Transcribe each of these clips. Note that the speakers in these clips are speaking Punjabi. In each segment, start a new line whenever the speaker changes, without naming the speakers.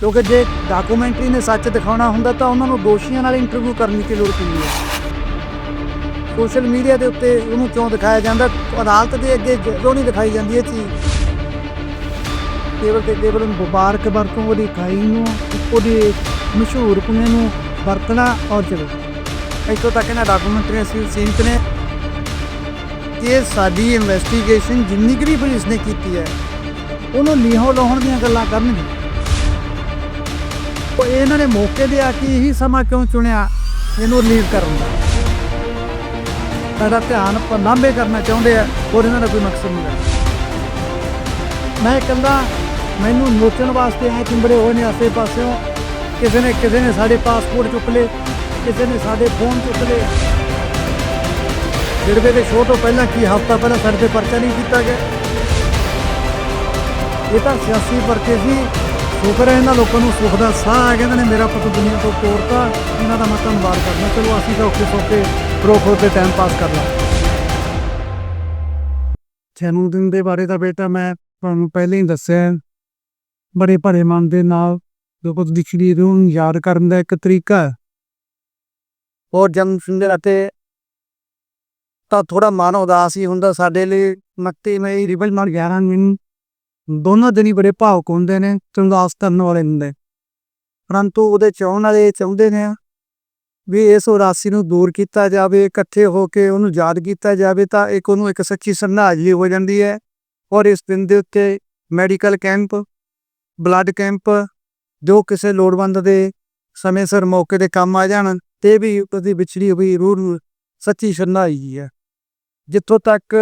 ਕਿਉਂਕਿ ਜੇ ਡਾਕੂਮੈਂਟਰੀ ਨੇ ਸੱਚ ਦਿਖਾਉਣਾ ਹੁੰਦਾ ਤਾਂ ਉਹਨਾਂ ਨੂੰ ਦੋਸ਼ੀਆਂ ਨਾਲ ਇੰਟਰਵਿਊ ਕਰਨ ਦੀ ਲੋੜ ਪੈਂਦੀ ਹੈ। ਸੋਸ਼ਲ ਮੀਡੀਆ ਦੇ ਉੱਤੇ ਉਹਨੂੰ ਕਿਉਂ ਦਿਖਾਇਆ ਜਾਂਦਾ? ਅਦਾਲਤ ਦੇ ਅੱਗੇ ਕਿਉਂ ਨਹੀਂ ਦਿਖਾਈ ਜਾਂਦੀ ਇਹ ਚੀਜ਼? ਕੇਵਲ ਤੇ ਕੇਵਲ ਉਹਨੂੰ ਵਪਾਰਕ ਵਰਤੋਂ ਉਹਦੀ ਖਾਈ ਨੂੰ, ਉਹਦੇ ਮਸ਼ਹੂਰ ਪੁਣੇ ਨੂੰ ਵਰਤਣਾ ਔਰ ਚਲੋ। ਇੱਥੋਂ ਤੱਕ ਇਹਨਾਂ ਡਾਕੂਮੈਂਟਰੀ ਅਸੀਂ ਸੀਮਤ ਨੇ ਕਿ ਸਾਡੀ ਇਨਵੈਸਟੀਗੇਸ਼ਨ ਜਿੰਨੀ ਕੁ ਵੀ ਪੁਲਿਸ ਨੇ ਕੀਤੀ ਹੈ, ਉਹਨੂੰ ਲੀਹੋ ਲਾਉਣ ਦੀਆਂ ਗੱਲਾਂ ਕਰਨਗੇ ਉਹ ਇਹਨਾਂ ਨੇ ਮੌਕੇ ਦੇ ਆ ਕੇ ਇਹੀ ਸਮਾਂ ਕਿਉਂ ਚੁਣਿਆ? ਇਹਨੂੰ ਰਿਲੀਵ ਕਰਨ ਦਾ। ਸਾਡਾ ਧਿਆਨ ਪਨਾਂਬੇ ਕਰਨਾ ਚਾਹੁੰਦੇ ਆ, ਹੋਰ ਇਹਨਾਂ ਦਾ ਕੋਈ ਮਕਸਦ ਨਹੀਂ ਹੈ। ਮੈਂ ਕਹਿੰਦਾ ਮੈਨੂੰ ਨੋਚਣ ਵਾਸਤੇ ਆਏ ਚਿੰਬੜੇ ਹੋਏ ਨੇ ਆਸੇ ਪਾਸਿਓਂ। ਕਿਸੇ ਨੇ ਕਿਸੇ ਨੇ ਸਾਡੇ ਪਾਸਪੋਰਟ ਚੁੱਕ ਲਏ, ਕਿਸੇ ਨੇ ਸਾਡੇ ਫੋਨ ਚੁੱਕ ਲਏ। ਜਿਹੜੇ ਦੇ ਸ਼ੋਅ ਤੋਂ ਪਹਿਲਾਂ ਕੀ ਹਫਤਾ ਪਹਿਲਾਂ ਸਾਡੇ ਤੇ ਪਰਚਾ ਨਹੀਂ ਕੀਤਾ ਗਿਆ? ਇਹ ਤਾਂ ਸਿਆਸੀ ਪਰਚੇ ਸੀ। ਸ਼ੁਕਰ ਹੈ ਇਹਨਾਂ ਲੋਕਾਂ ਨੂੰ ਸੁੱਖ ਦਾ ਸਾਹ ਆ ਗਿਆ। ਨੇ ਮੇਰਾ ਪੁੱਤ ਦੁਨੀਆ ਤੋਂ ਤੋਰਤਾ ਇਹਨਾਂ ਦਾ ਮੈਂ ਧੰਨਵਾਦ ਕਰਦਾ। ਚਲੋ, ਅਸੀਂ ਤਾਂ ਔਖੇ ਸੌਖੇ ਰੋ ਖੋ ਟਾਈਮ ਪਾਸ ਕਰ ਲਾਂ। ਜਨਮ ਦਿਨ ਦੇ ਬਾਰੇ ਤਾਂ ਬੇਟਾ ਮੈਂ ਤੁਹਾਨੂੰ ਪਹਿਲਾਂ ਹੀ ਦੱਸਿਆ ਬੜੇ ਭਰੇ ਮਨ ਦੇ ਨਾਲ ਲੋਕੋ ਦਿਖੜੀ ਨੂੰ ਯਾਦ ਕਰਨ ਦਾ ਇੱਕ ਤਰੀਕਾ ਹੈ। ਔਰ ਜਨਮ ਦਿਨ ਦੇ ਅਤੇ ਤਾਂ ਥੋੜਾ ਮਨ ਉਦਾਸ ਹੀ ਹੁੰਦਾ। ਸਾਡੇ ਲਈ ਮਕਤੀ ਮਈ ਰਿਬਲ ਮਾਰ 11 ਦਿਨ ਦੋਨੋਂ ਦਿਨ ਹੀ ਬੜੇ ਭਾਵੁਕ ਹੁੰਦੇ ਨੇ ਤੇ ਉਦਾਸ ਕਰਨ ਵਾਲੇ ਹੁੰਦੇ। ਪਰੰਤੂ ਉਹਦੇ ਚਾਹਣ ਵਾਲੇ ਚਾਹੁੰਦੇ ਨੇ ਵੀ ਇਸ ਉਦਾਸੀ ਨੂੰ ਦੂਰ ਕੀਤਾ ਜਾਵੇ, ਇਕੱਠੇ ਹੋ ਕੇ ਉਹਨੂੰ ਯਾਦ ਕੀਤਾ ਜਾਵੇ, ਤਾਂ ਇੱਕ ਉਹਨੂੰ ਇੱਕ ਸੱਚੀ ਸ਼ਰਧਾਂਜਲੀ ਹੋ ਜਾਂਦੀ ਹੈ। ਔਰ ਇਸ ਦਿਨ ਦੇ ਉੱਤੇ ਮੈਡੀਕਲ ਕੈਂਪ, ਬਲੱਡ ਕੈਂਪ, ਜੋ ਕਿਸੇ ਲੋੜਵੰਦ ਦੇ ਸਮੇਂ ਸਿਰ ਮੌਕੇ ਤੇ ਕੰਮ ਆ ਜਾਣ, ਤੇ ਵੀ ਉਹਦੀ ਵਿਛੜੀ ਹੋਈ ਰੂਹ ਨੂੰ ਸੱਚੀ ਸ਼ਰਧਾਂਜਲੀ ਹੈ। ਜਿੱਥੋਂ ਤੱਕ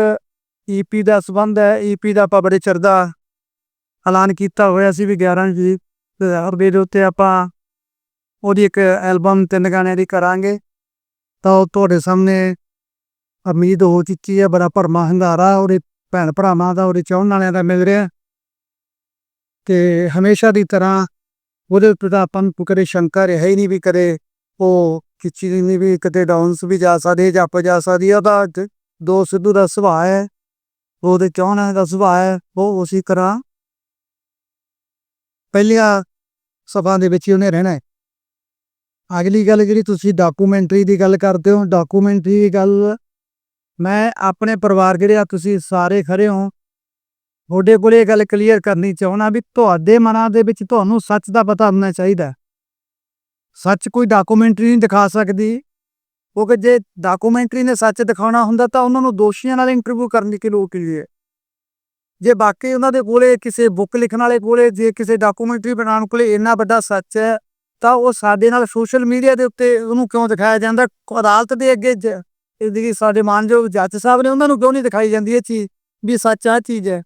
ਈਪੀ ਦਾ ਸਬੰਧ ਹੈ ਈਪੀ ਦਾ ਆਪਾਂ ਬੜੇ ਚਿਰ ਐਲਾਨ ਕੀਤਾ ਹੋਇਆ ਸੀ ਵੀ 11 ਜੀ ਰੁਪਏ ਦੇ ਉੱਤੇ ਆਪਾਂ ਉਹਦੀ ਇੱਕ ਐਲਬਮ ਤਿੰਨ ਗਾਣਿਆਂ ਦੀ ਕਰਾਂਗੇ। ਤਾਂ ਉਹ ਤੁਹਾਡੇ ਸਾਹਮਣੇ ਉਮੀਦ ਹੋ ਚੁੱਕੀ ਹੈ, ਬੜਾ ਭਰਮਾ ਹੰਗਾਰਾ ਉਹਦੇ ਭੈਣ ਭਰਾਵਾਂ ਦਾ, ਉਹਦੇ ਚਾਹਣ ਵਾਲਿਆਂ ਦਾ ਮਿਲ ਰਿਹਾ। ਤੇ ਹਮੇਸ਼ਾ ਦੀ ਤਰ੍ਹਾਂ ਉਹਦੇ ਉੱਤੇ ਤਾਂ ਆਪਾਂ ਨੂੰ ਕਦੇ ਸ਼ੰਕਾ ਰਿਹਾ ਹੀ ਨਹੀਂ ਵੀ ਕਦੇ ਉਹ ਕਿਚੀ ਨਹੀਂ ਵੀ ਕਿਤੇ ਡਾਊਨਸ ਵੀ ਜਾ ਸਕਦੇ ਜੱਪ ਜਾ ਸਕਦੀ ਆ ਉਹਦਾ ਦੋ ਸਿੱਧੂ ਦਾ ਸੁਭਾਅ ਹੈ, ਉਹਦੇ ਚਾਹਣ ਵਾਲਿਆਂ ਦਾ ਸੁਭਾਅ ਹੈ, ਉਹ ਉਸੇ ਤਰ੍ਹਾਂ ਪਹਿਲੀਆਂ ਸਫ਼ਾ ਦੇ ਵਿੱਚ ਹੀ ਉਹਨੇ ਰਹਿਣਾ ਹੈ। ਅਗਲੀ ਗੱਲ ਜਿਹੜੀ ਤੁਸੀਂ ਡਾਕੂਮੈਂਟਰੀ ਦੀ ਗੱਲ ਕਰਦੇ ਹੋ ਡਾਕੂਮੈਂਟਰੀ ਦੀ ਗੱਲ ਮੈਂ ਆਪਣੇ ਪਰਿਵਾਰ ਜਿਹੜੇ ਆ ਤੁਸੀਂ ਸਾਰੇ ਖੜੇ ਹੋ, ਤੁਹਾਡੇ ਕੋਲੇ ਇਹ ਗੱਲ ਕਲੀਅਰ ਕਰਨੀ ਚਾਹਣਾ ਵੀ ਤੁਹਾਡੇ ਮਨਾਂ ਦੇ ਵਿੱਚ ਤੁਹਾਨੂੰ ਸੱਚ ਦਾ ਪਤਾ ਹੋਣਾ ਚਾਹੀਦਾ। ਸੱਚ ਕੋਈ ਡਾਕੂਮੈਂਟਰੀ ਨਹੀਂ ਦਿਖਾ ਸਕਦੀ। ਕਿਉਂਕਿ ਜੇ ਡਾਕੂਮੈਂਟਰੀ ਨੇ ਸੱਚ ਦਿਖਾਉਣਾ ਹੁੰਦਾ ਤਾਂ ਉਹਨਾਂ ਨੂੰ ਦੋਸ਼ੀਆਂ ਨਾਲ ਇੰਟਰਵਿਊ ਕਰਨ ਦੀ ਕੀ ਲੋੜ ਕੀ ਹੈ? ਜੇ ਬਾਕੀ ਉਹਨਾਂ ਦੇ ਕੋਲੇ ਕਿਸੇ ਬੁੱਕ ਲਿਖਣ ਵਾਲੇ ਕੋਲੇ, ਜੇ ਕਿਸੇ ਡਾਕੂਮੈਂਟਰੀ ਬਣਾਉਣ ਕੋਲੇ ਇੰਨਾ ਵੱਡਾ ਸੱਚ ਹੈ, ਤਾਂ ਉਹ ਸਾਡੇ ਨਾਲ ਸੋਸ਼ਲ ਮੀਡੀਆ ਦੇ ਉੱਤੇ ਉਹਨੂੰ ਕਿਉਂ ਦਿਖਾਇਆ ਜਾਂਦਾ? ਅਦਾਲਤ ਦੇ ਅੱਗੇ ਜਿਹੜੀ ਸਾਡੇ ਮਾਨਯੋਗ ਜੱਜ ਸਾਹਿਬ ਨੇ ਉਹਨਾਂ ਨੂੰ ਕਿਉਂ ਨਹੀਂ ਦਿਖਾਈ ਜਾਂਦੀ ਇਹ ਚੀਜ਼, ਵੀ ਸੱਚ ਆ ਚੀਜ਼ ਹੈ?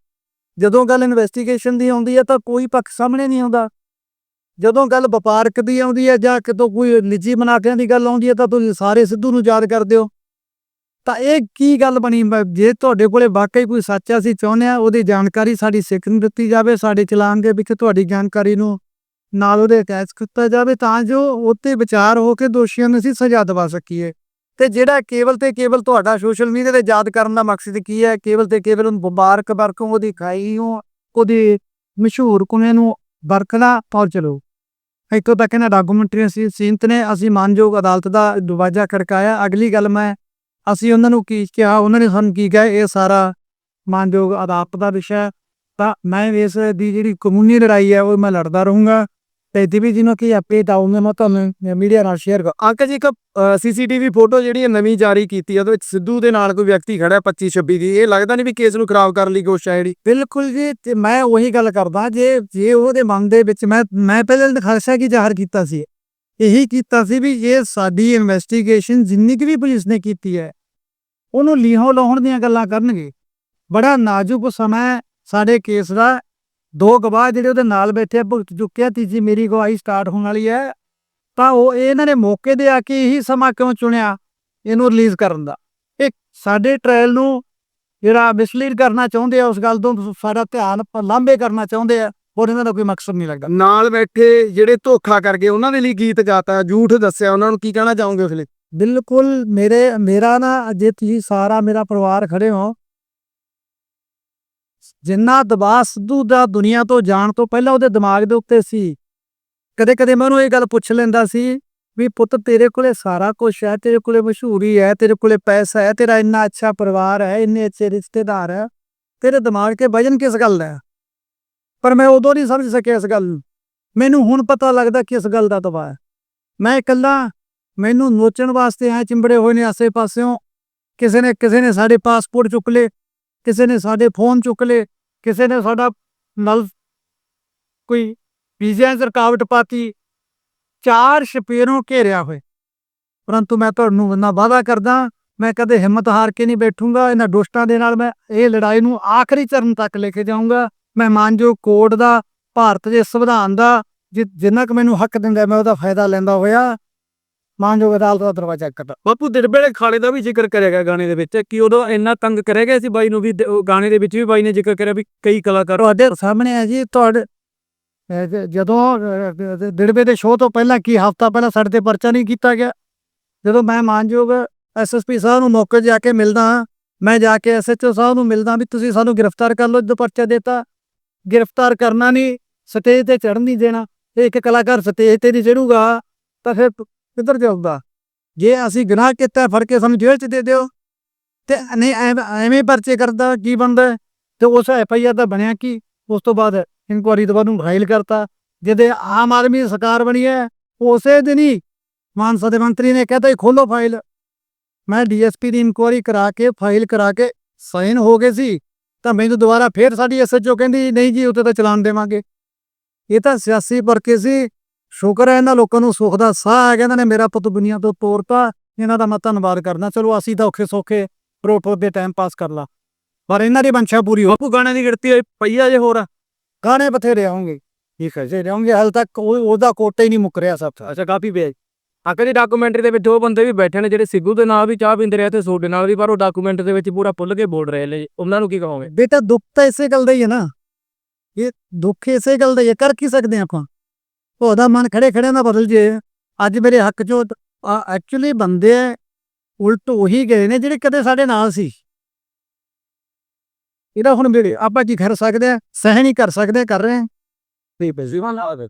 ਜਦੋਂ ਗੱਲ ਇਨਵੈਸਟੀਗੇਸ਼ਨ ਦੀ ਆਉਂਦੀ ਹੈ ਤਾਂ ਕੋਈ ਪੱਖ ਸਾਹਮਣੇ ਨਹੀਂ ਆਉਂਦਾ। ਜਦੋਂ ਗੱਲ ਵਪਾਰਕ ਦੀ ਆਉਂਦੀ ਹੈ ਜਾਂ ਕਿਤੋਂ ਕੋਈ ਨਿੱਜੀ ਮਨਾਕਿਆਂ ਦੀ ਗੱਲ ਆਉਂਦੀ ਹੈ ਤਾਂ ਤੁਸੀਂ ਸਾਰੇ ਸਿੱਧੂ ਨੂੰ ਯਾਦ ਕਰਦੇ ਹੋ। ਤਾਂ ਇਹ ਕੀ ਗੱਲ ਬਣੀ? ਜੇ ਤੁਹਾਡੇ ਕੋਲੇ ਵਾਕਈ ਕੋਈ ਸੱਚ ਆ, ਅਸੀਂ ਚਾਹੁੰਦੇ ਆ ਉਹਦੀ ਜਾਣਕਾਰੀ ਸਾਡੀ ਸਿੱਖ ਨੂੰ ਦਿੱਤੀ ਜਾਵੇ ਸਾਡੇ ਚਲਾਨ ਦੇ ਵਿੱਚ ਤੁਹਾਡੀ ਜਾਣਕਾਰੀ ਨੂੰ ਨਾਲ ਉਹਦੇ ਅਟੈਚ ਕੀਤਾ ਜਾਵੇ ਤਾਂ ਜੋ ਉੱਤੇ ਵਿਚਾਰ ਹੋ ਕੇ ਦੋਸ਼ੀਆਂ ਨੂੰ ਅਸੀਂ ਸਜ਼ਾ ਦਿਵਾ ਸਕੀਏ। ਤੇ ਜਿਹੜਾ ਕੇਵਲ ਤੇ ਕੇਵਲ ਤੁਹਾਡਾ ਸੋਸ਼ਲ ਮੀਡੀਆ ਤੇ ਯਾਦ ਕਰਨ ਦਾ ਮਕਸਦ ਕੀ ਹੈ? ਕੇਵਲ ਤੇ ਕੇਵਲ ਉਹਨੂੰ ਮੁਬਾਰਕ ਵਰਕੋਂ ਉਹਦੀ ਖਾਈ ਨੂੰ ਉਹਦੀ ਮਸ਼ਹੂਰ ਕੁਨੇ ਨੂੰ ਬਰਖਲਾ ਪਹੁੰਚ ਚਲੋ। ਇੱਥੋਂ ਤੱਕ ਇਹਨਾਂ ਡਾਕੂਮੈਂਟਰੀ ਅਸੀਂ ਸੀਮਤ ਨੇ ਅਸੀਂ ਮਾਨਯੋਗ ਅਦਾਲਤ ਦਾ ਦਰਵਾਜ਼ਾ ਖੜਕਾਇਆ। ਅਗਲੀ ਗੱਲ ਮੈਂ ਅਸੀਂ ਉਹਨਾਂ ਨੂੰ ਕੀ ਕਿਹਾ? ਉਹਨਾਂ ਨੇ ਸਾਨੂੰ ਕੀ ਕਿਹਾ? ਇਹ ਸਾਰਾ ਮਾਨਯੋਗ ਅਦਾਲਤ ਦਾ ਵਿਸ਼ਾ ਤਾਂ ਮੈਂ ਇਸ ਦੀ ਜਿਹੜੀ ਕਾਨੂੰਨੀ ਲੜਾਈ ਹੈ, ਉਹ ਮੈਂ ਲੜਦਾ ਰਹੂੰਗਾ। ਤੇ ਦਿਵੀ ਜੀ ਨੂੰ ਕੀ ਅਪਡੇਟ ਆਉਂਗੇ ਮੈਂ ਤੁਹਾਨੂੰ ਮੀਡੀਆ ਨਾਲ ਸ਼ੇਅਰ ਕਰ
ਅੰਕਲ ਜੀ ਇੱਕ ਸੀਸੀਟੀਵੀ ਫੋਟੋ ਜਿਹੜੀ ਨਵੀਂ ਜਾਰੀ ਕੀਤੀ ਹੈ ਉਹਦੇ ਵਿੱਚ ਸਿੱਧੂ ਦੇ ਨਾਲ ਕੋਈ ਵਿਅਕਤੀ ਖੜਾ ਹੈ 25 26 ਦੀ। ਇਹ ਲੱਗਦਾ ਨਹੀਂ ਵੀ ਕੇਸ ਨੂੰ ਖਰਾਬ ਕਰਨ ਲਈ ਕੋਸ਼ਿਸ਼ ਹੈ ਜਿਹੜੀ।
ਬਿਲਕੁਲ ਜੀ, ਤੇ ਮੈਂ ਉਹੀ ਗੱਲ ਕਰਦਾ, ਜੇ ਜੇ ਉਹਦੇ ਮਨ ਦੇ ਵਿੱਚ ਮੈਂ ਮੈਂ ਪਹਿਲਾਂ ਖਾਲਸਾ ਕੀ ਜ਼ਾਹਰ ਕੀਤਾ ਸੀ। ਇਹੀ ਕੀਤਾ ਸੀ ਵੀ ਇਹ ਸਾਡੀ ਇਨਵੈਸਟੀਗੇਸ਼ਨ ਜਿੰਨੀ ਕੁ ਵੀ ਪੁਲਿਸ ਨੇ ਕੀਤੀ ਹੈ, ਉਹਨੂੰ ਲੀਹੋਂ ਲਾਉਣ ਦੀਆਂ ਗੱਲਾਂ ਕਰਨਗੇ। ਬੜਾ ਨਾਜ਼ੁਕ ਸਮਾਂ ਸਾਡੇ ਕੇਸ ਦਾ। ਦੋ ਗਵਾਹ ਜਿਹੜੇ ਉਹਦੇ ਨਾਲ ਬੈਠੇ ਭੁਗਤ ਚੁੱਕਿਆ, ਤੀਜੀ ਮੇਰੀ ਗਵਾਹੀ ਸਟਾਰਟ ਹੋਣ ਵਾਲੀ ਹੈ, ਤਾਂ ਉਹ ਇਹਨਾਂ ਨੇ ਮੌਕੇ ਦੇ ਆ ਕੇ ਇਹੀ ਸਮਾਂ ਕਿਉਂ ਚੁਣਿਆ, ਇਹਨੂੰ ਰਿਲੀਜ਼ ਕਰਨ ਦਾ। ਇਹ ਸਾਡੇ ਟ੍ਰਾਇਲ ਨੂੰ ਜਿਹੜਾ ਮਿਸਲੀਡ ਕਰਨਾ ਚਾਹੁੰਦੇ ਆ, ਉਸ ਗੱਲ ਤੋਂ ਸਾਡਾ ਧਿਆਨ ਲਾਂਭੇ ਕਰਨਾ ਚਾਹੁੰਦੇ ਆ। ਹੋਰ ਇਹਨਾਂ ਦਾ ਕੋਈ ਮਕਸਦ ਨਹੀਂ ਲੱਗਦਾ।
ਨਾਲ ਬੈਠੇ ਜਿਹੜੇ ਧੋਖਾ ਕਰ ਗਏ ਉਹਨਾਂ ਦੇ ਲਈ ਗੀਤ ਗਾਤਾ ਝੂਠ ਦੱਸਿਆ ਉਹਨਾਂ ਨੂੰ ਕੀ ਕਹਿਣਾ ਚਾਹੋਗੇ ਉਸ ਲਈ?
ਬਿਲਕੁਲ ਮੇਰੇ ਮੇਰਾ ਨਾ ਜੇ ਤੁਸੀਂ ਸਾਰਾ ਮੇਰਾ ਪਰਿਵਾਰ ਖੜੇ ਹੋ। ਜਿੰਨਾ ਦਬਾਅ ਸਿੱਧੂ ਦਾ ਦੁਨੀਆ ਤੋਂ ਜਾਣ ਤੋਂ ਪਹਿਲਾਂ ਉਹਦੇ ਦਿਮਾਗ ਦੇ ਉੱਤੇ ਸੀ। ਕਦੇ ਕਦੇ ਮੈਂ ਉਹਨੂੰ ਇਹ ਗੱਲ ਪੁੱਛ ਲੈਂਦਾ ਸੀ ਵੀ ਪੁੱਤ ਤੇਰੇ ਕੋਲੇ ਸਾਰਾ ਕੁਝ ਹੈ ਤੇਰੇ ਕੋਲੇ ਮਸ਼ਹੂਰੀ ਹੈ ਤੇਰੇ ਕੋਲੇ ਪੈਸਾ ਹੈ ਤੇਰਾ ਇੰਨਾ ਅੱਛਾ ਪਰਿਵਾਰ ਹੈ ਇੰਨੇ ਅੱਛੇ ਰਿਸ਼ਤੇਦਾਰ ਹੈ ਤੇਰੇ ਦਿਮਾਗ 'ਤੇ ਵਜਨ ਕਿਸ ਗੱਲ ਦਾ ਹੈ? ਪਰ ਮੈਂ ਉਦੋਂ ਨਹੀਂ ਸਮਝ ਸਕਿਆ ਇਸ ਗੱਲ ਨੂੰ। ਮੈਨੂੰ ਹੁਣ ਪਤਾ ਲੱਗਦਾ ਕਿ ਇਸ ਗੱਲ ਦਾ ਦਬਾਅ ਹੈ। ਮੈਂ ਇਕੱਲਾ, ਮੈਨੂੰ ਨੋਚਣ ਵਾਸਤੇ ਐ ਚਿੰਬੜੇ ਹੋਏ ਨੇ ਆਸੇ ਪਾਸਿਓਂ। ਕਿਸੇ ਨੇ ਕਿਸੇ ਨੇ ਸਾਡੇ ਪਾਸਪੋਰਟ ਚੁੱਕ ਲਏ, ਕਿਸੇ ਨੇ ਸਾਡੇ ਫੋਨ ਚੁੱਕ ਲਏ, ਕਿਸੇ ਨੇ ਸਾਡਾ ਨਲ ਕੋਈ ਵੀਜ਼ਿਆਂ 'ਚ ਰੁਕਾਵਟ ਪਾਤੀ। ਚਾਰ ਸ਼ਪੀਰੋਂ ਘੇਰਿਆ ਹੋਏ। ਪਰੰਤੂ ਮੈਂ ਤੁਹਾਨੂੰ ਇੰਨਾ ਵਾਅਦਾ ਕਰਦਾ, ਮੈਂ ਕਦੇ ਹਿੰਮਤ ਹਾਰ ਕੇ ਨਹੀਂ ਬੈਠੂੰਗਾ। ਇਹਨਾਂ ਦੁਸ਼ਟਾਂ ਦੇ ਨਾਲ ਮੈਂ ਇਹ ਲੜਾਈ ਨੂੰ ਆਖਰੀ ਚਰਨ ਤੱਕ ਲੈ ਕੇ ਜਾਊਂਗਾ। ਮੈਂ ਮਾਨਯੋਗ ਕੋਰਟ ਦਾ ਭਾਰਤ ਦੇ ਸੰਵਿਧਾਨ ਦਾ ਜਿ- ਜਿੰਨਾ ਕੁ ਮੈਨੂੰ ਹੱਕ ਦਿੰਦਾ ਮੈਂ ਉਹਦਾ ਫਾਇਦਾ ਲੈਂਦਾ ਹੋਇਆ। ਮਾਨਯੋਗ ਅਦਾਲਤ ਦਾ ਦਰਵਾਜ਼ਾ ਕਰਦਾ
ਬਾਪੂ ਦਿਰਬੇਲੇ ਖਾਲੇ ਦਾ ਵੀ ਜ਼ਿਕਰ ਕਰਿਆ ਗਿਆ ਗਾਣੇ ਦੇ ਵਿੱਚ ਕਿ ਉਦੋਂ ਇੰਨਾ ਤੰਗ ਕਰਿਆ ਗਿਆ ਸੀ ਬਾਈ ਨੂੰ ਵੀ ਗਾਣੇ ਦੇ ਵਿੱਚ ਵੀ ਬਾਈ ਨੇ ਜ਼ਿਕਰ ਕਰਿਆ ਵੀ ਕਈ ਕਲਾਕਾਰ
ਤੁਹਾਡੇ ਸਾਹਮਣੇ ਹੈ ਜੀ ਤੁਹਾਡੇ ਜਦੋਂ ਦਿੜਬੇ ਦੇ ਸ਼ੋਅ ਤੋਂ ਪਹਿਲਾਂ ਕੀ ਹਫਤਾ ਪਹਿਲਾਂ ਸਾਡੇ ਤੇ ਪਰਚਾ ਨਹੀਂ ਕੀਤਾ ਗਿਆ? ਜਦੋਂ ਮੈਂ ਮਾਨਯੋਗ ਐਸਐਸਪੀ ਸਾਹਿਬ ਨੂੰ ਮੌਕੇ ਜਾ ਕੇ ਮਿਲਦਾ ਮੈਂ ਜਾ ਕੇ ਐਸਐਚਓ ਸਾਹਿਬ ਨੂੰ ਮਿਲਦਾ ਵੀ ਤੁਸੀਂ ਸਾਨੂੰ ਗ੍ਰਿਫਤਾਰ ਕਰ ਲਓ ਜਦੋਂ ਪਰਚਾ ਦਿੱਤਾ। ਗ੍ਰਿਫਤਾਰ ਕਰਨਾ ਨਹੀਂ, ਸਟੇਜ ਤੇ ਚੜ੍ਹਨ ਨਹੀਂ ਦੇਣਾ। ਇਹ ਇੱਕ ਕਲਾਕਾਰ ਸਟੇਜ ਤੇ ਨਹੀਂ ਚੜੂਗਾ ਤਾਂ ਫਿਰ ਕਿੱਧਰ ਜਾਊਗਾ? ਜੇ ਅਸੀਂ ਗੁਨਾਹ ਕੀਤਾ, ਫੜ ਕੇ ਸਾਨੂੰ ਜੇਲ੍ਹ 'ਚ ਦੇ ਦਿਓ। ਤੇ ਨਹੀਂ ਐਵੇਂ ਐਵੇਂ ਪਰਚੇ ਕਰਦਾ, ਕੀ ਬਣਦਾ ਤੇ ਉਸ ਐਫ ਆਈ ਆਰ ਦਾ ਬਣਿਆ ਕੀ? ਉਸ ਤੋਂ ਬਾਅਦ ਇਨਕੁਆਰੀ ਤੋਂ ਬਾਅਦ ਨੂੰ ਫਾਈਲ ਕਰਤਾ। ਜਿਹਦੇ ਆਮ ਆਦਮੀ ਸਰਕਾਰ ਬਣੀ ਹੈ, ਉਸੇ ਦਿਨ ਹੀ ਮਾਨਸਾ ਦੇ ਮੰਤਰੀ ਨੇ ਕਹਿਤਾ ਖੋਲੋ ਫਾਈਲ। ਮੈਂ ਡੀਐਸਪੀ ਦੀ ਇਨਕੁਆਰੀ ਕਰਾ ਕੇ, ਫਾਈਲ ਕਰਾ ਕੇ ਸਾਈਨ ਹੋ ਗਏ ਸੀ। ਤਾਂ ਮੈਨੂੰ ਦੁਬਾਰਾ ਫੇਰ ਸਾਡੀ ਐਸਐਚਓ ਕਹਿੰਦੀ ਨਹੀਂ ਜੀ ਉੱਤੇ ਤਾਂ ਚਲਾਨ ਦੇਵਾਂਗੇ। ਇਹ ਤਾਂ ਸਿਆਸੀ ਵਰਕੇ ਸੀ। ਸ਼ੁਕਰ ਹੈ ਇਹਨਾਂ ਲੋਕਾਂ ਨੂੰ ਸੁੱਖ ਦਾ ਸਾਹ ਆ ਗਿਆ। ਇਹਨਾਂ ਨੇ ਮੇਰਾ ਪੁੱਤ ਦੁਨੀਆ ਤੋਂ ਤੋਰਤਾ। ਇਹਨਾਂ ਦਾ ਮੈਂ ਧੰਨਵਾਦ ਕਰਦਾ। ਚਲੋ ਅਸੀਂ ਤਾਂ ਔਖੇ ਸੌਖੇ ਰੋਟੋ ਦੇ ਟਾਈਮ ਪਾਸ ਕਰ ਲਾ। ਪਰ ਇਹਨਾਂ ਦੀ ਬੰਸ਼ਾ ਪੂਰੀ ਹੋ
ਬਾਪੂ ਗਾਣੇ ਦੀ ਗਿਣਤੀ ਹੋਈ ਪਈ ਆ ਜੇ ਹੋਰ।
ਗਾਣੇ ਬਥੇਰੇ ਆਉਂਗੇ ਠੀਕ ਹੈ ਜੀ ਰਹੋਗੇ ਹਾਲ ਤੱਕ ਉਹ ਉਹਦਾ ਕੋਟਾ ਹੀ ਨਹੀਂ ਮੁੱਕ ਰਿਹਾ ਸਭ
ਅੱਛਾ ਕਾਫੀ ਪਿਆ ਆਖਰ ਦੀ ਡਾਕੂਮੈਂਟਰੀ ਦੇ ਵਿੱਚ ਉਹ ਬੰਦੇ ਵੀ ਬੈਠੇ ਨੇ ਜਿਹੜੇ ਸਿੱਧੂ ਦੇ ਨਾਲ ਵੀ ਚਾਹ ਪੀਂਦੇ ਰਹੇ ਤੇ ਸੋਡੇ ਨਾਲ ਵੀ ਪਰ ਉਹ ਡਾਕੂਮੈਂਟ ਦੇ ਵਿੱਚ ਪੂਰਾ ਭੁੱਲ ਕੇ ਬੋਲ ਰਹੇ ਨੇ। ਉਹਨਾਂ ਨੂੰ ਕੀ ਕਹੋਗੇ?
ਬੇਟਾ ਦੁੱਖ ਤਾਂ ਇਸੇ ਗੱਲ ਦਾ ਹੀ ਹੈ ਨਾ। ਇਹ ਦੁੱਖ ਇਸੇ ਗੱਲ ਦਾ ਹੀ ਹੈ ਕਰ ਕੀ ਸਕਦੇ ਹਾਂ ਆਪਾਂ? ਉਹਦਾ ਮਨ ਖੜੇ ਖੜੇ ਨਾ ਬਦਲ ਜੇ। ਅੱਜ ਮੇਰੇ ਹੱਕ ਚੋਂ ਐਕਚੁਅਲੀ ਬੰਦੇ ਉਲਟ ਉਹੀ ਗਏ ਨੇ ਜਿਹੜੇ ਕਦੇ ਸਾਡੇ ਨਾਲ ਸੀ। ਇਹਦਾ ਹੁਣ ਮੇਰੇ ਆਪਾਂ ਕੀ ਕਰ ਸਕਦੇ ਆ ਸਹਿ ਨਹੀਂ ਕਰ ਸਕਦੇ ਕਰ ਰਹੇ ਹਾਂ।
ਤੇ ਬੇਜ਼ੁਬਾਨ ਨਾਲ